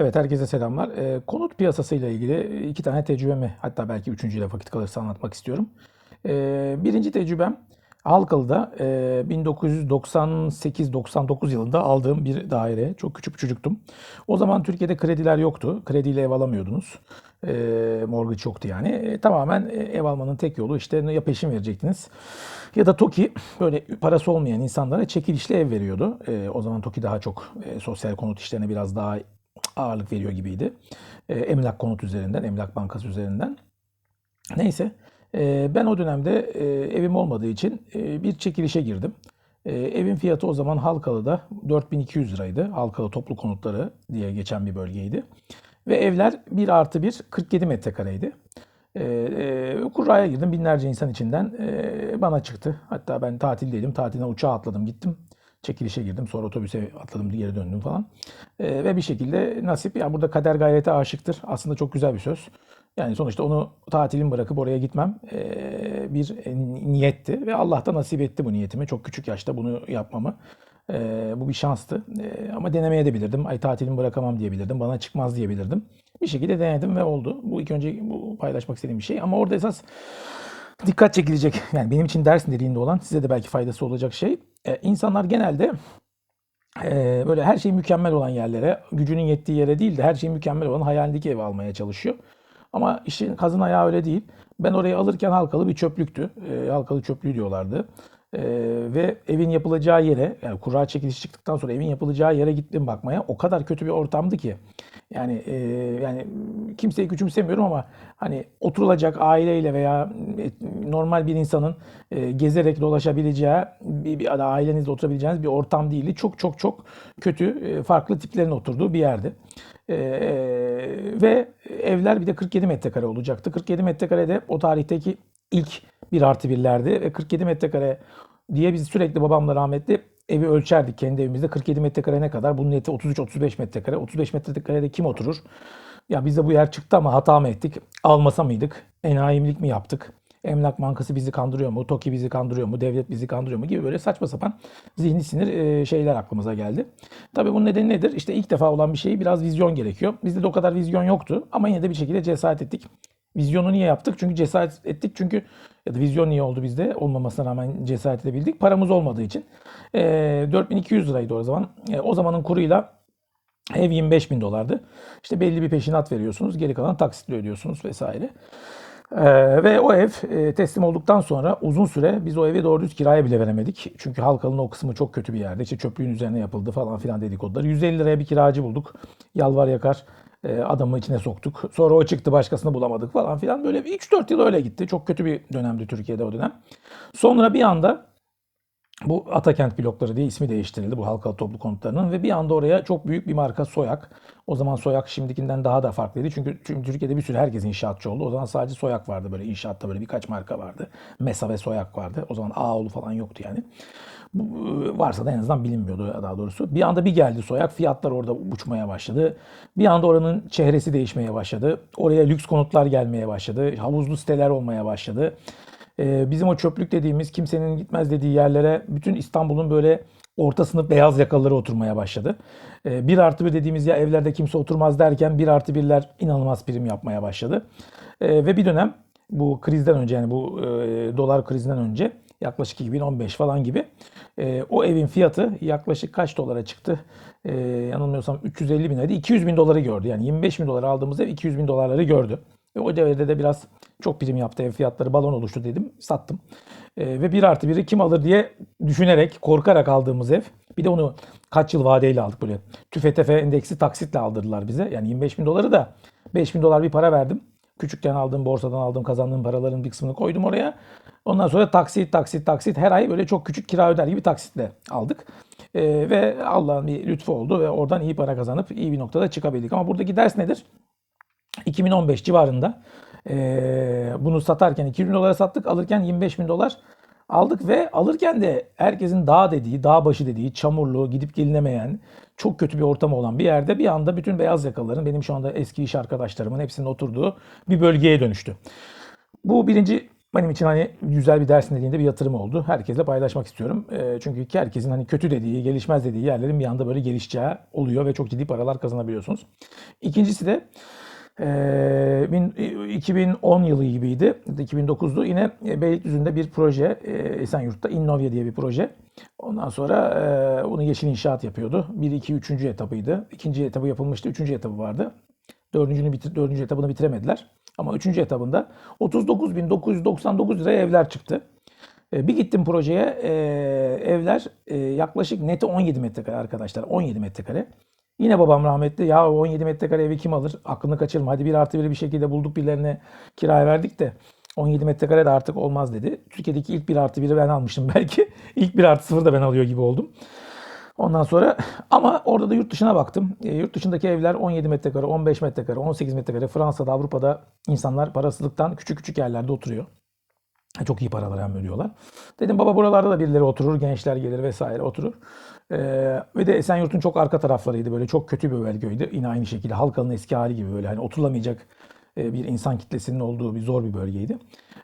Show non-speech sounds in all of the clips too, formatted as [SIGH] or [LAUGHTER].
Evet, herkese selamlar. Eee, konut piyasasıyla ilgili iki tane tecrübemi, hatta belki üçüncüyle vakit kalırsa anlatmak istiyorum. Eee, birinci tecrübem Halkalı'da eee 1998-99 yılında aldığım bir daire. Çok küçük çocuktum. O zaman Türkiye'de krediler yoktu. Krediyle ev alamıyordunuz. Eee mortgage yoktu yani. E, tamamen e, ev almanın tek yolu işte ya peşin verecektiniz ya da TOKİ böyle parası olmayan insanlara çekilişli ev veriyordu. Eee, o zaman TOKİ daha çok e, sosyal konut işlerine biraz daha ağırlık veriyor gibiydi. E, emlak konut üzerinden, emlak bankası üzerinden. Neyse, e, ben o dönemde e, evim olmadığı için e, bir çekilişe girdim. E, evin fiyatı o zaman Halkalı'da 4200 liraydı. Halkalı toplu konutları diye geçen bir bölgeydi. Ve evler 1 artı 1 47 metrekareydi. E, e, kurraya girdim binlerce insan içinden e, bana çıktı. Hatta ben tatildeydim. Tatiline uçağa atladım gittim. Çekilişe girdim. Sonra otobüse atladım geri döndüm falan. E, ve bir şekilde nasip ya burada kader gayrete aşıktır. Aslında çok güzel bir söz. Yani sonuçta onu tatilimi bırakıp oraya gitmem e, bir niyetti ve Allah da nasip etti bu niyetimi. Çok küçük yaşta bunu yapmamı. E, bu bir şanstı. E, ama denemeye de bilirdim. Ay tatilimi bırakamam diyebilirdim. Bana çıkmaz diyebilirdim. Bir şekilde denedim ve oldu. Bu ilk önce bu paylaşmak istediğim bir şey. Ama orada esas dikkat çekilecek yani benim için ders niteliğinde olan size de belki faydası olacak şey e, insanlar genelde e, böyle her şey mükemmel olan yerlere gücünün yettiği yere değil de her şey mükemmel olan hayalindeki evi almaya çalışıyor. Ama işin kazın ayağı öyle değil. Ben orayı alırken halkalı bir çöplüktü. E, halkalı çöplüğü diyorlardı. E, ve evin yapılacağı yere yani kura çekilişi çıktıktan sonra evin yapılacağı yere gittim bakmaya. O kadar kötü bir ortamdı ki. Yani e, yani kimseyi küçümsemiyorum ama hani oturulacak aileyle veya e, normal bir insanın e, gezerek dolaşabileceği bir, bir ailenizle oturabileceğiniz bir ortam değildi. Çok çok çok kötü e, farklı tiplerin oturduğu bir yerdi. E, ve evler bir de 47 metrekare olacaktı. 47 metrekarede o tarihteki ilk bir artı birlerdi ve 47 metrekare diye biz sürekli babamla rahmetli evi ölçerdik kendi evimizde. 47 metrekare ne kadar? Bunun neti 33-35 metrekare. 35 metrekarede kim oturur? Ya bize bu yer çıktı ama hata mı ettik? Almasa mıydık? Enayimlik mi yaptık? Emlak Bankası bizi kandırıyor mu? TOKİ bizi kandırıyor mu? Devlet bizi kandırıyor mu? Gibi böyle saçma sapan zihni sinir şeyler aklımıza geldi. Tabii bunun nedeni nedir? İşte ilk defa olan bir şeyi biraz vizyon gerekiyor. Bizde de o kadar vizyon yoktu ama yine de bir şekilde cesaret ettik. Vizyonu niye yaptık? Çünkü cesaret ettik. Çünkü ya da vizyon niye oldu bizde? Olmamasına rağmen cesaret edebildik. Paramız olmadığı için. E, 4200 liraydı o zaman. E, o zamanın kuruyla ev 25 bin dolardı. İşte belli bir peşinat veriyorsunuz. Geri kalan taksitle ödüyorsunuz vesaire. Ee, ve o ev e, teslim olduktan sonra uzun süre biz o evi doğru düz kiraya bile veremedik. Çünkü Halkalı'nın o kısmı çok kötü bir yerde. İşte çöplüğün üzerine yapıldı falan filan dedikodular. 150 liraya bir kiracı bulduk. Yalvar yakar adamı içine soktuk. Sonra o çıktı başkasını bulamadık falan filan. Böyle 3-4 yıl öyle gitti. Çok kötü bir dönemdi Türkiye'de o dönem. Sonra bir anda bu Atakent blokları diye ismi değiştirildi bu halkalı toplu konutlarının ve bir anda oraya çok büyük bir marka Soyak. O zaman Soyak şimdikinden daha da farklıydı. Çünkü, çünkü Türkiye'de bir sürü herkes inşaatçı oldu. O zaman sadece Soyak vardı böyle inşaatta böyle birkaç marka vardı. Mesa ve Soyak vardı. O zaman Ağoğlu falan yoktu yani. Bu, varsa da en azından bilinmiyordu daha doğrusu. Bir anda bir geldi Soyak. Fiyatlar orada uçmaya başladı. Bir anda oranın çehresi değişmeye başladı. Oraya lüks konutlar gelmeye başladı. Havuzlu siteler olmaya başladı. Ee, bizim o çöplük dediğimiz kimsenin gitmez dediği yerlere bütün İstanbul'un böyle orta sınıf beyaz yakalıları oturmaya başladı. Ee, bir artı bir dediğimiz ya evlerde kimse oturmaz derken bir artı birler inanılmaz prim yapmaya başladı. Ee, ve bir dönem bu krizden önce yani bu e, dolar krizinden önce yaklaşık 2015 falan gibi e, o evin fiyatı yaklaşık kaç dolara çıktı? E, yanılmıyorsam 350 bin liraydı. 200 bin doları gördü. Yani 25 bin dolar aldığımız ev 200 bin dolarları gördü. Ve o devrede de biraz çok prim yaptı ev fiyatları balon oluştu dedim. Sattım. E, ve bir artı biri kim alır diye düşünerek, korkarak aldığımız ev. Bir de onu kaç yıl vadeyle aldık böyle. TÜFE endeksi taksitle aldırdılar bize. Yani 25 bin doları da 5 bin dolar bir para verdim. Küçükken aldığım borsadan aldığım kazandığım paraların bir kısmını koydum oraya. Ondan sonra taksit taksit taksit her ay böyle çok küçük kira öder gibi taksitle aldık. Ee, ve Allah'ın bir lütfu oldu ve oradan iyi para kazanıp iyi bir noktada çıkabildik. Ama buradaki ders nedir? 2015 civarında e, bunu satarken 200 bin dolara sattık. Alırken 25 bin dolar aldık ve alırken de herkesin dağ dediği, dağ başı dediği, çamurlu, gidip gelinemeyen, çok kötü bir ortam olan bir yerde bir anda bütün beyaz yakalıların, benim şu anda eski iş arkadaşlarımın hepsinin oturduğu bir bölgeye dönüştü. Bu birinci benim için hani güzel bir ders nedeniyle bir yatırım oldu. Herkesle paylaşmak istiyorum. E, çünkü herkesin hani kötü dediği, gelişmez dediği yerlerin bir anda böyle gelişeceği oluyor ve çok ciddi paralar kazanabiliyorsunuz. İkincisi de 2010 yılı gibiydi. 2009'du. Yine Beylikdüzü'nde bir proje, e, Esenyurt'ta Innovia diye bir proje. Ondan sonra e, bunu Yeşil İnşaat yapıyordu. 1, 2, 3. etabıydı. İkinci etabı yapılmıştı. Üçüncü etabı vardı. Dördüncünü bitir, dördüncü etabını bitiremediler. Ama üçüncü etabında 39.999 liraya evler çıktı. E, bir gittim projeye e, evler e, yaklaşık neti 17 metrekare arkadaşlar. 17 metrekare. Yine babam rahmetli ya 17 metrekare evi kim alır? Aklını kaçırma. Hadi bir artı biri bir şekilde bulduk birilerine kiraya verdik de 17 metrekare de artık olmaz dedi. Türkiye'deki ilk bir artı biri ben almıştım [LAUGHS] belki. İlk bir artı sıfır da ben alıyor gibi oldum. Ondan sonra ama orada da yurt dışına baktım. E, yurt dışındaki evler 17 metrekare, 15 metrekare, 18 metrekare. Fransa'da, Avrupa'da insanlar parasızlıktan küçük küçük yerlerde oturuyor. Çok iyi paralar hem ödüyorlar. Dedim baba buralarda da birileri oturur, gençler gelir vesaire oturur. Ee, ve de Esenyurt'un çok arka taraflarıydı böyle çok kötü bir bölgeydi. Yine aynı şekilde Halkalı'nın eski hali gibi böyle hani oturulamayacak e, bir insan kitlesinin olduğu bir zor bir bölgeydi.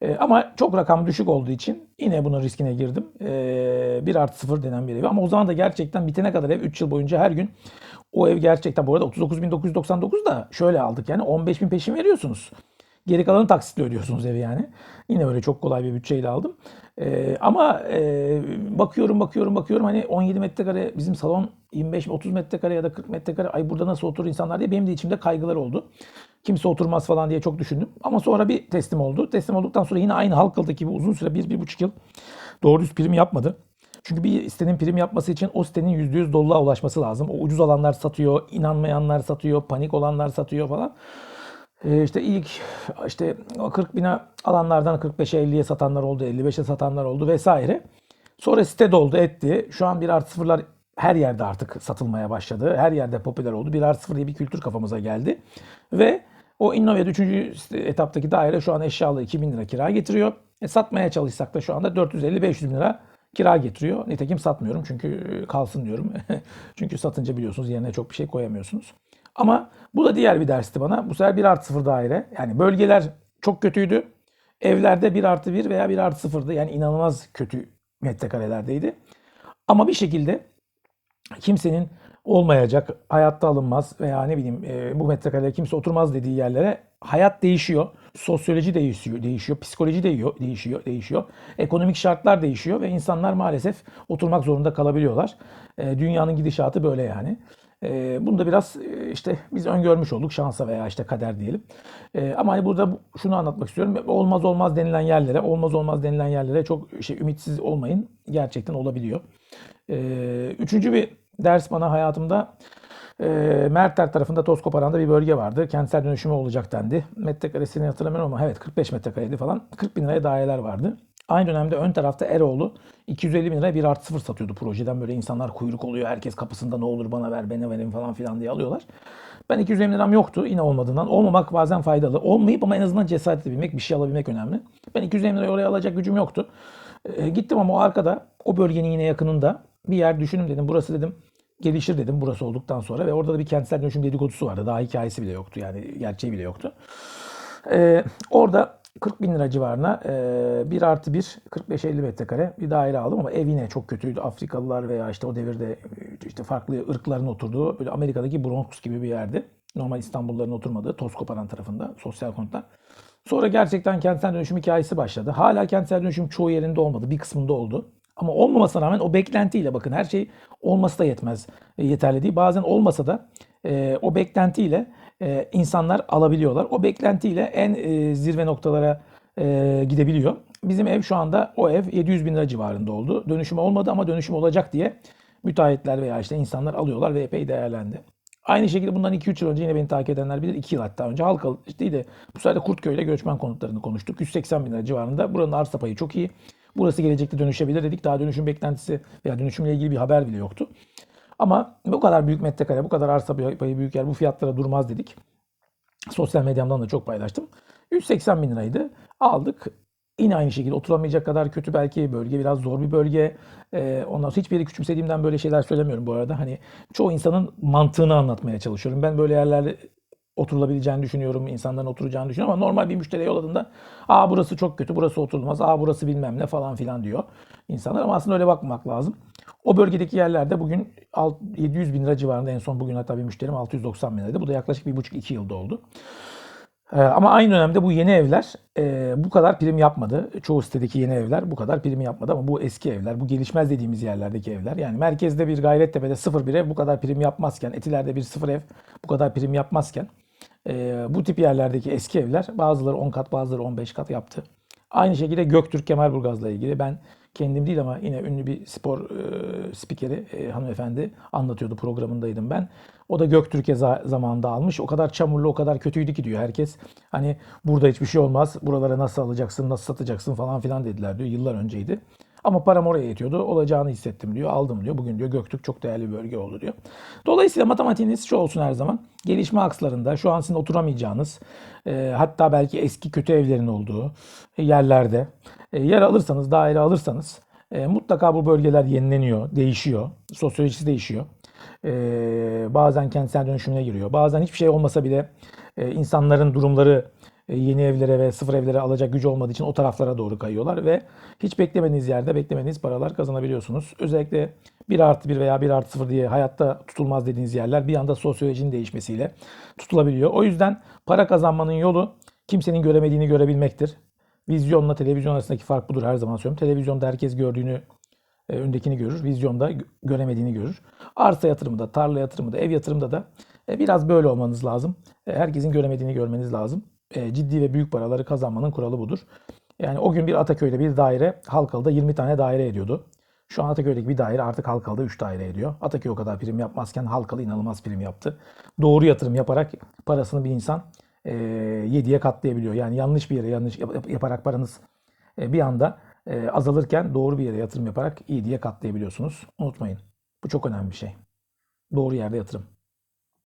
E, ama çok rakam düşük olduğu için yine bunun riskine girdim. E, 1 artı 0 denen bir ev. Ama o zaman da gerçekten bitene kadar ev 3 yıl boyunca her gün o ev gerçekten bu arada 39.999 da şöyle aldık yani 15.000 peşin veriyorsunuz. Geri kalanı taksitle ödüyorsunuz evi yani. Yine öyle çok kolay bir bütçeyle aldım. Ee, ama e, bakıyorum bakıyorum bakıyorum hani 17 metrekare bizim salon 25-30 metrekare ya da 40 metrekare ay burada nasıl oturur insanlar diye benim de içimde kaygılar oldu. Kimse oturmaz falan diye çok düşündüm. Ama sonra bir teslim oldu. Teslim olduktan sonra yine aynı Halkalı'daki gibi uzun süre 1-1,5 yıl doğru düz prim yapmadı. Çünkü bir sitenin prim yapması için o sitenin %100 doluluğa ulaşması lazım. O ucuz alanlar satıyor, inanmayanlar satıyor, panik olanlar satıyor falan. Ee, işte ilk işte 40 bine alanlardan 45'e 50'ye satanlar oldu, 55'e satanlar oldu vesaire. Sonra site doldu etti. Şu an bir artı sıfırlar her yerde artık satılmaya başladı. Her yerde popüler oldu. Bir artı sıfır diye bir kültür kafamıza geldi. Ve o Innovet 3. etaptaki daire şu an eşyalı 2000 lira kira getiriyor. E, satmaya çalışsak da şu anda 450-500 bin lira kira getiriyor. Nitekim satmıyorum çünkü kalsın diyorum. [LAUGHS] çünkü satınca biliyorsunuz yerine çok bir şey koyamıyorsunuz. Ama bu da diğer bir dersti bana. Bu sefer 1 artı 0 daire. Yani bölgeler çok kötüydü. Evlerde 1 artı 1 veya 1 artı 0'dı. Yani inanılmaz kötü metrekarelerdeydi. Ama bir şekilde kimsenin olmayacak, hayatta alınmaz veya ne bileyim e, bu metrekareye kimse oturmaz dediği yerlere hayat değişiyor. Sosyoloji değişiyor, değişiyor, psikoloji değişiyor, değişiyor, değişiyor. Ekonomik şartlar değişiyor ve insanlar maalesef oturmak zorunda kalabiliyorlar. E, dünyanın gidişatı böyle yani. E, bunu da biraz e, işte biz öngörmüş olduk şansa veya işte kader diyelim. E, ama hani burada şunu anlatmak istiyorum. Olmaz olmaz denilen yerlere, olmaz olmaz denilen yerlere çok şey ümitsiz olmayın. Gerçekten olabiliyor. E, üçüncü bir ders bana hayatımda e, Merter tarafında toz koparanda bir bölge vardı. Kentsel dönüşümü olacak dendi. Metrekaresini hatırlamıyorum ama evet 45 metrekareydi falan. 40 bin liraya daireler vardı. Aynı dönemde ön tarafta Eroğlu 250 bin liraya bir artı sıfır satıyordu projeden. Böyle insanlar kuyruk oluyor. Herkes kapısında ne olur bana ver, bana verin falan filan diye alıyorlar. Ben 250 liram yoktu yine olmadığından. Olmamak bazen faydalı. Olmayıp ama en azından cesaret edebilmek, bir şey alabilmek önemli. Ben 250 lirayı oraya alacak gücüm yoktu. E, gittim ama o arkada, o bölgenin yine yakınında bir yer düşündüm dedim. Burası dedim gelişir dedim burası olduktan sonra ve orada da bir kentsel dönüşüm dedikodusu vardı. Daha hikayesi bile yoktu yani gerçeği bile yoktu. Ee, orada 40 bin lira civarına e, 1 artı 1 45-50 metrekare bir daire aldım ama ev yine çok kötüydü. Afrikalılar veya işte o devirde işte farklı ırkların oturduğu böyle Amerika'daki Bronx gibi bir yerdi. Normal İstanbulluların oturmadığı toz koparan tarafında sosyal konutlar. Sonra gerçekten kentsel dönüşüm hikayesi başladı. Hala kentsel dönüşüm çoğu yerinde olmadı. Bir kısmında oldu. Ama olmamasına rağmen o beklentiyle bakın her şey olması da yetmez. E, yeterli değil. Bazen olmasa da e, o beklentiyle e, insanlar alabiliyorlar. O beklentiyle en e, zirve noktalara e, gidebiliyor. Bizim ev şu anda o ev 700 bin lira civarında oldu. Dönüşüm olmadı ama dönüşüm olacak diye müteahhitler veya işte insanlar alıyorlar ve epey değerlendi. Aynı şekilde bundan 2-3 yıl önce yine beni takip edenler bilir. 2 yıl hatta önce Halkalı işte bu sefer de Kurtköy ile göçmen konutlarını konuştuk. 180 bin lira civarında. Buranın arsa payı çok iyi. Burası gelecekte dönüşebilir dedik. Daha dönüşüm beklentisi veya dönüşümle ilgili bir haber bile yoktu. Ama bu kadar büyük metrekare, bu kadar arsa payı büyük yer bu fiyatlara durmaz dedik. Sosyal medyamdan da çok paylaştım. 180 bin liraydı. Aldık. Yine aynı şekilde oturamayacak kadar kötü belki bölge biraz zor bir bölge. Ee, ondan sonra hiçbir yeri küçümsediğimden böyle şeyler söylemiyorum bu arada. Hani çoğu insanın mantığını anlatmaya çalışıyorum. Ben böyle yerlerde oturulabileceğini düşünüyorum, insanların oturacağını düşünüyorum ama normal bir müşteriye yolladığında aa burası çok kötü, burası oturulmaz, aa burası bilmem ne falan filan diyor insanlar ama aslında öyle bakmamak lazım. O bölgedeki yerlerde bugün alt- 700 bin lira civarında en son bugün hatta bir müşterim 690 bin liraydı. Bu da yaklaşık 1,5-2 yılda oldu. Ee, ama aynı dönemde bu yeni evler e, bu kadar prim yapmadı. Çoğu sitedeki yeni evler bu kadar prim yapmadı ama bu eski evler, bu gelişmez dediğimiz yerlerdeki evler yani merkezde bir Gayrettepe'de sıfır bir ev bu kadar prim yapmazken, Etiler'de bir sıfır ev bu kadar prim yapmazken e, bu tip yerlerdeki eski evler bazıları 10 kat bazıları 15 kat yaptı. Aynı şekilde Göktürk Kemalburgaz'la ilgili ben kendim değil ama yine ünlü bir spor e, spikeri e, hanımefendi anlatıyordu programındaydım ben. O da Göktürk'e za- zamanında almış. O kadar çamurlu, o kadar kötüydü ki diyor herkes. Hani burada hiçbir şey olmaz. Buralara nasıl alacaksın, nasıl satacaksın falan filan dediler diyor. Yıllar önceydi. Ama param oraya yetiyordu. Olacağını hissettim diyor. Aldım diyor. Bugün diyor Göktürk çok değerli bir bölge oldu diyor. Dolayısıyla matematiğiniz şu olsun her zaman. Gelişme akslarında şu an sizin oturamayacağınız e, hatta belki eski kötü evlerin olduğu yerlerde e, yer alırsanız, daire alırsanız e, mutlaka bu bölgeler yenileniyor, değişiyor. Sosyolojisi değişiyor. E, bazen kentsel dönüşümüne giriyor. Bazen hiçbir şey olmasa bile e, insanların durumları e, yeni evlere ve sıfır evlere alacak gücü olmadığı için o taraflara doğru kayıyorlar ve hiç beklemediğiniz yerde beklemediğiniz paralar kazanabiliyorsunuz. Özellikle 1 artı 1 veya 1 artı 0 diye hayatta tutulmaz dediğiniz yerler bir anda sosyolojinin değişmesiyle tutulabiliyor. O yüzden para kazanmanın yolu kimsenin göremediğini görebilmektir. Vizyonla televizyon arasındaki fark budur her zaman söylüyorum. Televizyonda herkes gördüğünü e, öndekini görür. Vizyonda gö- göremediğini görür. Arsa yatırımı da, tarla yatırımı da, ev yatırımında da e, biraz böyle olmanız lazım. E, Herkesin göremediğini görmeniz lazım. E, Ciddi ve büyük paraları kazanmanın kuralı budur. Yani o gün bir Ataköy'de bir daire Halkalı'da 20 tane daire ediyordu. Şu an Ataköy'deki bir daire artık Halkalı'da 3 daire ediyor. Ataköy o kadar prim yapmazken Halkalı inanılmaz prim yaptı. Doğru yatırım yaparak parasını bir insan e, 7'ye katlayabiliyor. Yani yanlış bir yere yanlış yap- yap- yaparak paranız e, bir anda e, azalırken doğru bir yere yatırım yaparak iyi katlayabiliyorsunuz. Unutmayın. Bu çok önemli bir şey. Doğru yerde yatırım.